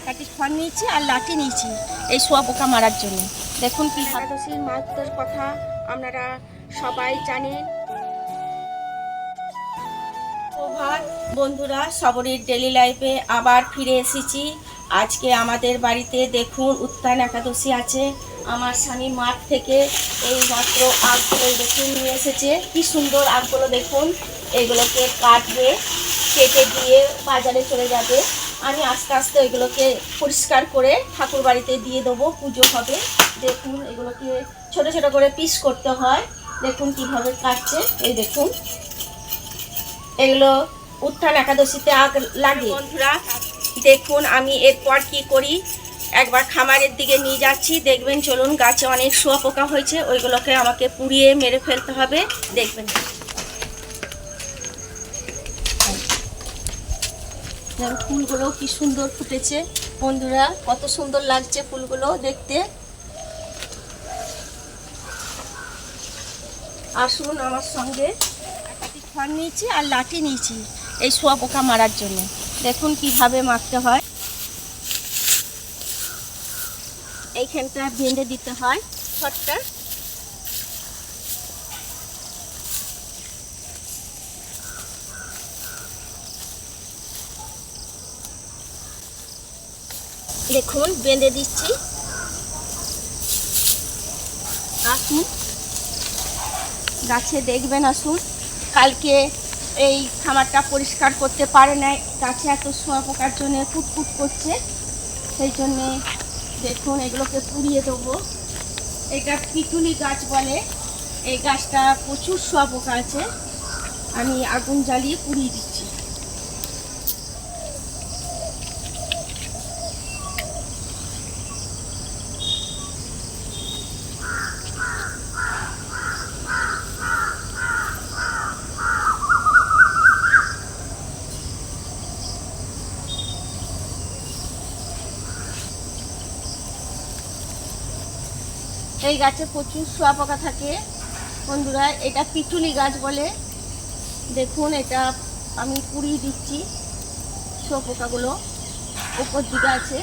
একাটি খড় নিয়েছি আর লাঠি নিয়েছি এই শোয়া পোকা মারার জন্য। দেখুন কি একাদশীর মাহাত্মের কথা আপনারা সবাই জানেন। বন্ধুরা সবরীর ডেলি লাইফে আবার ফিরে এসেছি। আজকে আমাদের বাড়িতে দেখুন উত্তান একাদশী আছে। আমার স্বামী মাঠ থেকে এই মাত্র আগগুলো দেখুন নিয়ে এসেছে। কি সুন্দর আগগুলো দেখুন। এগুলোকে কাটবে, কেটে দিয়ে বাজারে চলে যাবে। আমি আস্তে আস্তে এগুলোকে পরিষ্কার করে ঠাকুর বাড়িতে দিয়ে দেবো, পুজো হবে। দেখুন, এগুলোকে ছোট ছোট করে পিস করতে হয়। দেখুন কীভাবে কাটছে। এই দেখুন। এগুলো উত্থান একাদশীতে আগ লাগে। বন্ধুরা, দেখুন আমি এরপর কি করি। একবার খামারের দিকে নিয়ে যাচ্ছি। দেখবেন, চলুন, গাছে অনেক শুয়াপোকা হয়েছে। ওইগুলোকে আমাকে পুড়িয়ে মেরে ফেলতে হবে। দেখবেন। দেখুন, ফুলগুলো কি সুন্দর ফুটেছে। বন্ধুরা কত সুন্দর লাগছে ফুলগুলো দেখতে। আসুন আমার সঙ্গে খড় নিয়েছি আর লাঠি নিয়েছি এই শোয়া পোকা মারার জন্য। দেখুন কীভাবে মারতে হয়। এইখানটা বেঁধে দিতে হয় খড়টা। দেখুন, বেঁধে দিচ্ছি। আসুন। গাছে দেখবেন, আসুন। কালকে এই খামারটা পরিষ্কার করতে পারে না গাছে এত শোয়া পোকার জন্য ফুটফুট করছে। সেই জন্যে দেখুন, এগুলোকে পুড়িয়ে দেবো। এটা পিটুলি গাছ বলে। এই গাছটা প্রচুর শোয়া পোকা আছে। আমি আগুন জ্বালিয়ে পুড়িয়ে দিচ্ছি। এই গাছে প্রচুর শোয়া পোকা থাকে। বন্ধুরা, এটা পিটুলি গাছ বলে। দেখুন, এটা আমি পুড়িয়ে দিচ্ছি শোয়া পোকাগুলো। উপর দিকে আছে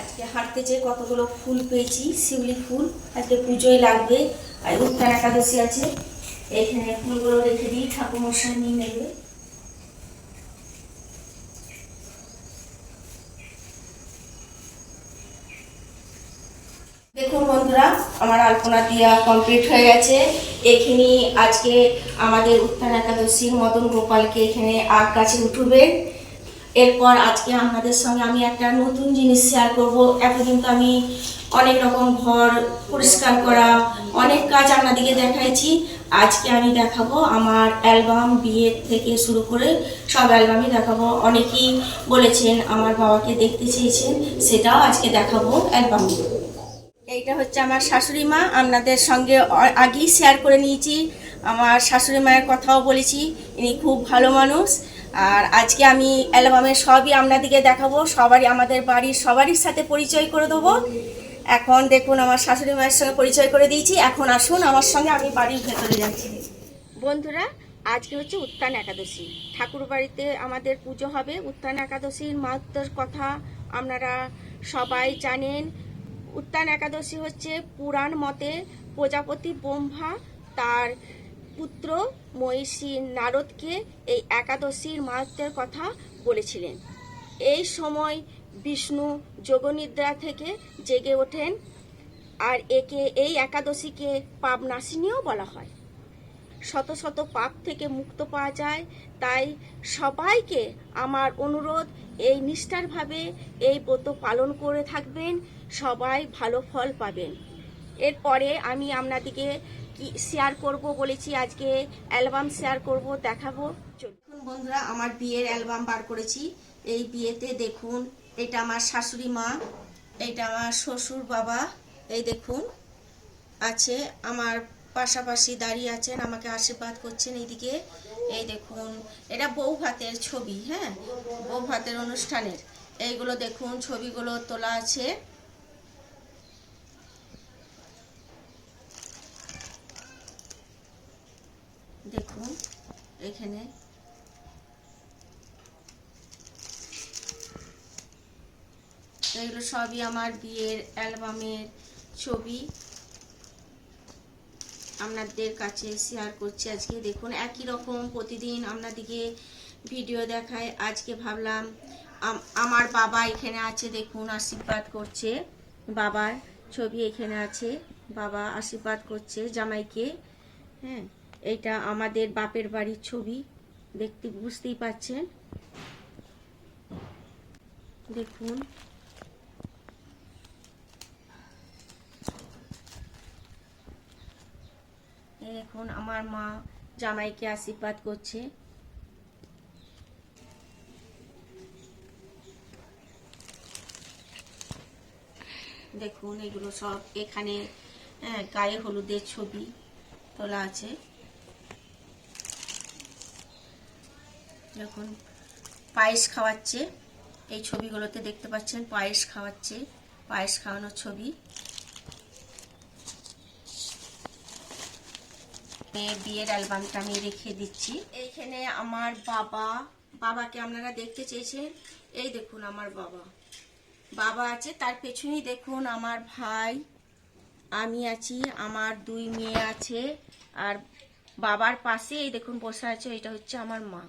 আজকে হাঁটতে যেয়ে কতগুলো ফুল পেয়েছি, শিউলি ফুল, আজকে পুজোয় লাগবে, আর উত্তান একাদশী আছে। এখানে ফুলগুলো রেখে দিই ঠাকুর মশাই নিয়ে নেবে। দেখুন বন্ধুরা, আমার আলপনা দিয়া কমপ্লিট হয়ে গেছে। এখানে আজকে আমাদের উত্থান একাদশীর মদন গোপালকে এখানে আগ গাছে উঠবে। এরপর আজকে আপনাদের সঙ্গে আমি একটা নতুন জিনিস শেয়ার করব। এতদিন তো আমি অনেক রকম ঘর পরিষ্কার করা, অনেক কাজ আপনাদেরকে দেখাইছি। আজকে আমি দেখাবো আমার অ্যালবাম বিয়ে থেকে শুরু করে সব অ্যালবামই দেখাবো। অনেকেই বলেছেন আমার বাবাকে দেখতে চেয়েছেন, সেটাও আজকে দেখাবো অ্যালবাম। এইটা হচ্ছে আমার শাশুড়ি মা, আপনাদের সঙ্গে আগেই শেয়ার করে নিয়েছি। আমার শাশুড়ি মায়ের কথাও বলেছি, ইনি খুব ভালো মানুষ। আর আজকে আমি অ্যালবামের সবই আপনাদেরকে দেখাবো, সবারই আমাদের বাড়ির সবারই সাথে পরিচয় করে দেবো। এখন দেখুন আমার শাশুড়ি মায়ের সঙ্গে পরিচয় করে দিয়েছি, এখন আসুন আমার সঙ্গে আমি বাড়ির ভেতরে যাচ্ছি। বন্ধুরা, আজকে হচ্ছে উত্তান একাদশী। ঠাকুর বাড়িতে আমাদের পুজো হবে, উত্তান একাদশীর মাহাত্মের কথা আপনারা সবাই জানেন। উত্তান একাদশী হচ্ছে পুরাণ মতে প্রজাপতি ব্রহ্মা তার পুত্র মহিষী নারদকে এই একাদশীর মাহাত্মের কথা বলেছিলেন। এই সময় বিষ্ণু যোগনিদ্রা থেকে জেগে ওঠেন আর একে এই একাদশীকে পাবনাশিনীও বলা হয়। শত শত পাপ থেকে মুক্ত পাওয়া যায়, তাই সবাইকে আমার অনুরোধ, এই নিষ্ঠারভাবে এই ব্রত পালন করে থাকবেন, সবাই ভালো ফল পাবেন। এরপরে আমি আপনাদিকে শেয়ার করব বলেছি আজকে অ্যালবাম শেয়ার করব, দেখাবো। দেখুন বন্ধুরা, আমার বিয়ের অ্যালবাম বার করেছি। এই বিয়েতে দেখুন, এটা আমার শাশুড়ি মা, এটা আমার শ্বশুর বাবা, এই দেখুন, আছে, আমার পাশাপাশি দাঁড়িয়ে আছেন, আমাকে আশীর্বাদ করছেন এইদিকে। এই দেখুন, এটা বউ ভাতের ছবি হ্যাঁ? বউ ভাতের অনুষ্ঠানের। এইগুলো দেখুন, ছবিগুলো তোলা আছে। দেখুন, এখানে এগুলো সবই আমার বিয়ের অ্যালবামের ছবি। আপনাদের কাছে শেয়ার করছি আজকে। দেখুন, একই রকম প্রতিদিন আপনাদিকে ভিডিও দেখায়। আজকে ভাবলাম আমার বাবা এখানে আছে, দেখুন, আশীর্বাদ করছে। বাবার ছবি এখানে আছে, বাবা আশীর্বাদ করছে জামাইকে হ্যাঁ। এইটা আমাদের বাপের বাড়ির ছবি। দেখতে বুঝতেই পাচ্ছেন। দেখুন। দেখুন আমার মা জামাইকে আশীর্বাদ করছে। দেখুন এগুলো সব এখানে হ্যাঁ, গায়ে হলুদের ছবি তোলা আছে। দেখুন, পায়েস খাওয়াচ্ছে। এই ছবিগুলোতে দেখতে পাচ্ছেন, পায়েস খাওয়াচ্ছে, পায়েস খাওয়ানোর ছবি। বিয়ের অ্যালবামটা আমি রেখে দিচ্ছি। এইখানে আমার বাবা, বাবাকে আপনারা দেখতে চেয়েছেন? এই দেখুন আমার বাবা। বাবা আছে, তার পেছনেই দেখুন আমার ভাই। আমি আছি, আমার দুই মেয়ে আছে, আর বাবার পাশে এই দেখুন বসে আছে, এটা হচ্ছে আমার মা।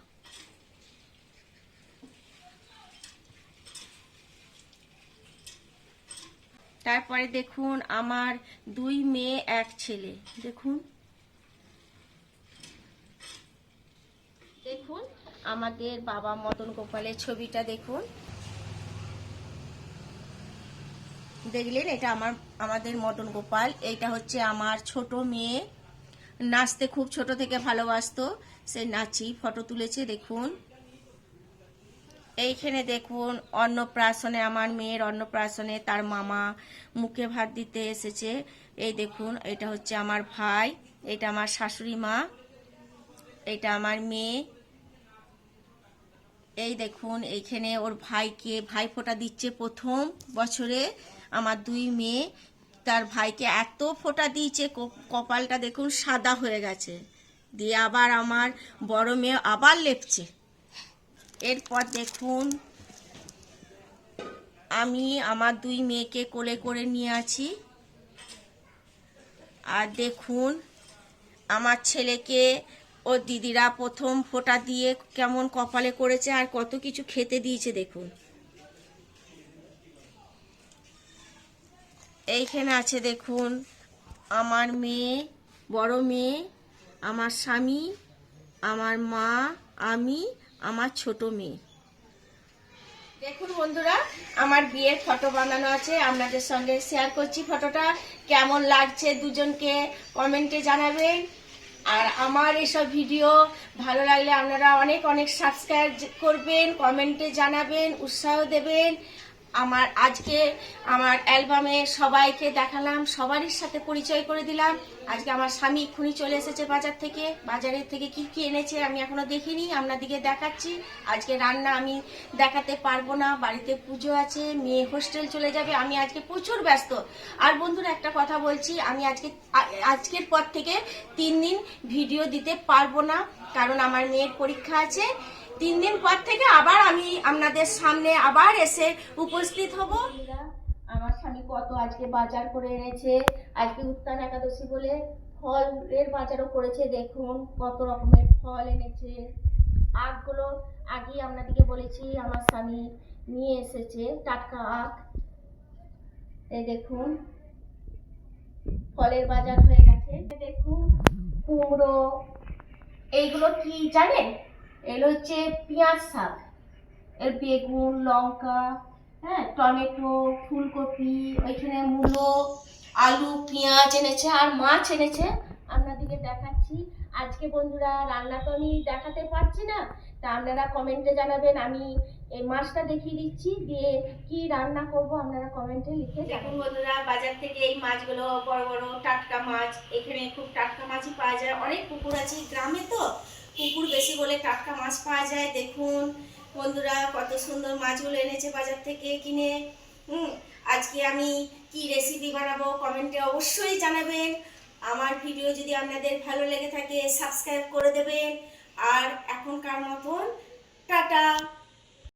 তারপরে দেখুন আমার দুই মেয়ে, এক ছেলে। দেখুন। দেখুন আমাদের বাবা মদন গোপালের ছবিটা, দেখুন। দেখলেন, এটা আমার, আমাদের মদন গোপাল। এইটা হচ্ছে আমার ছোট মেয়ে। নাচতে খুব ছোট থেকে ভালোবাসতো। সে নাচি ফটো তুলেছে, দেখুন। এইখানে দেখুন, অন্নপ্রাশনে আমার মেয়ের অন্নপ্রাশনে তার মামা মুখে ভাত দিতে এসেছে। এই দেখুন, এটা হচ্ছে আমার ভাই, এটা আমার শাশুড়ি মা, এটা আমার মেয়ে। এই দেখুন, এইখানে ওর ভাইকে, ভাই ফোঁটা দিচ্ছে প্রথম বছরে আমার দুই মেয়ে। তার ভাইকে এত ফোঁটা দিয়েছে কপালটা দেখুন সাদা হয়ে গেছে। দিয়ে আবার আমার বড় মেয়ে আবার লেপছে। এরপর দেখুন, আমি আমার দুই মেয়েকে কোলে করে নিয়ে আছি। আর দেখুন, আমার ছেলেকে ও দিদিরা প্রথম ফোঁটা দিয়ে কেমন কপালে করেছে আর কত কিছু খেতে দিয়েছে দেখুন। এইখানে আছে দেখুন, আমার মেয়ে, বড় মেয়ে, আমার স্বামী, আমার মা, আমি আমার ছোট মেয়ে। দেখুন বন্ধুরা, আমার বিয়ের ফটো বানানো আছে, আপনাদের সঙ্গে শেয়ার করছি ফটোটা। কেমন লাগছে দুজনকে কমেন্টে জানাবেন। আর আমার এসব ভিডিও ভালো লাগলে আপনারা অনেক অনেক সাবস্ক্রাইব করবেন কমেন্টে জানাবেন, উৎসাহ দেবেন। আমার আজকে আমার অ্যালবামে সবাইকে দেখালাম, সবারই সাথে পরিচয় করে দিলাম। আজকে আমার স্বামী এক্ষুনি চলে এসেছে বাজার থেকে। বাজারের থেকে কি কি এনেছে আমি এখনও দেখিনি আপনাদিকে দেখাচ্ছি। আজকে রান্না আমি দেখাতে পারব না, বাড়িতে পুজো আছে, মেয়ে হোস্টেল চলে যাবে, আমি আজকে প্রচুর ব্যস্ত। আর বন্ধুরা, একটা কথা বলছি, আমি আজকে, আজকের পর থেকে তিন দিন ভিডিও দিতে পারব না, কারণ আমার মেয়ের পরীক্ষা আছে। তিন দিন পর থেকে আবার আমি আপনাদের সামনে আবার এসে উপস্থিত হব। আমার স্বামী কত আজকে বাজার করে এনেছে, আজকে উত্তান একাদশী বলে ফলের বাজারও করেছে। দেখুন কত রকমের ফল এনেছে। আখগুলো আগেই আপনাদেরকে বলেছি, আমার স্বামী নিয়ে এসেছে, টাটকা আখ। এই দেখুন, ফলের বাজার হয়ে গেছে। দেখুন, কুমড়ো, এইগুলো কি জানেন? এগুলো হচ্ছে পেঁয়াজ শাক। এর বেগুন, লঙ্কা হ্যাঁ টমেটো, ফুলকপি ওইখানে মূলো, আলু, পেঁয়াজ এনেছে আর মাছ এনেছে। আপনাদেরকে দেখাচ্ছি। আজকে বন্ধুরা রান্না তো আমি দেখাতে পারছি না, তা আপনারা কমেন্টে জানাবেন। আমি এই মাছটা দেখিয়ে দিচ্ছি, দিয়ে কি রান্না করব আপনারা কমেন্টে লিখে দেখুন বন্ধুরা, বাজার থেকে এই মাছগুলো বড় বড় টাটকা মাছ, এখানে খুব টাটকা মাছই পাওয়া যায়। অনেক পুকুর আছে গ্রামে তো পুকুর বেশি হলে টাটকা মাছ পাওয়া যায়। দেখুন বন্ধুরা, কত সুন্দর মাছগুলো এনেছে বাজার থেকে কিনে। হুম, আজকে আমি কি রেসিপি বানাবো কমেন্টে অবশ্যই জানাবেন। আমার ভিডিও যদি আপনাদের ভালো লেগে থাকে সাবস্ক্রাইব করে দেবেন। আর এখনকার মতন, টাটা!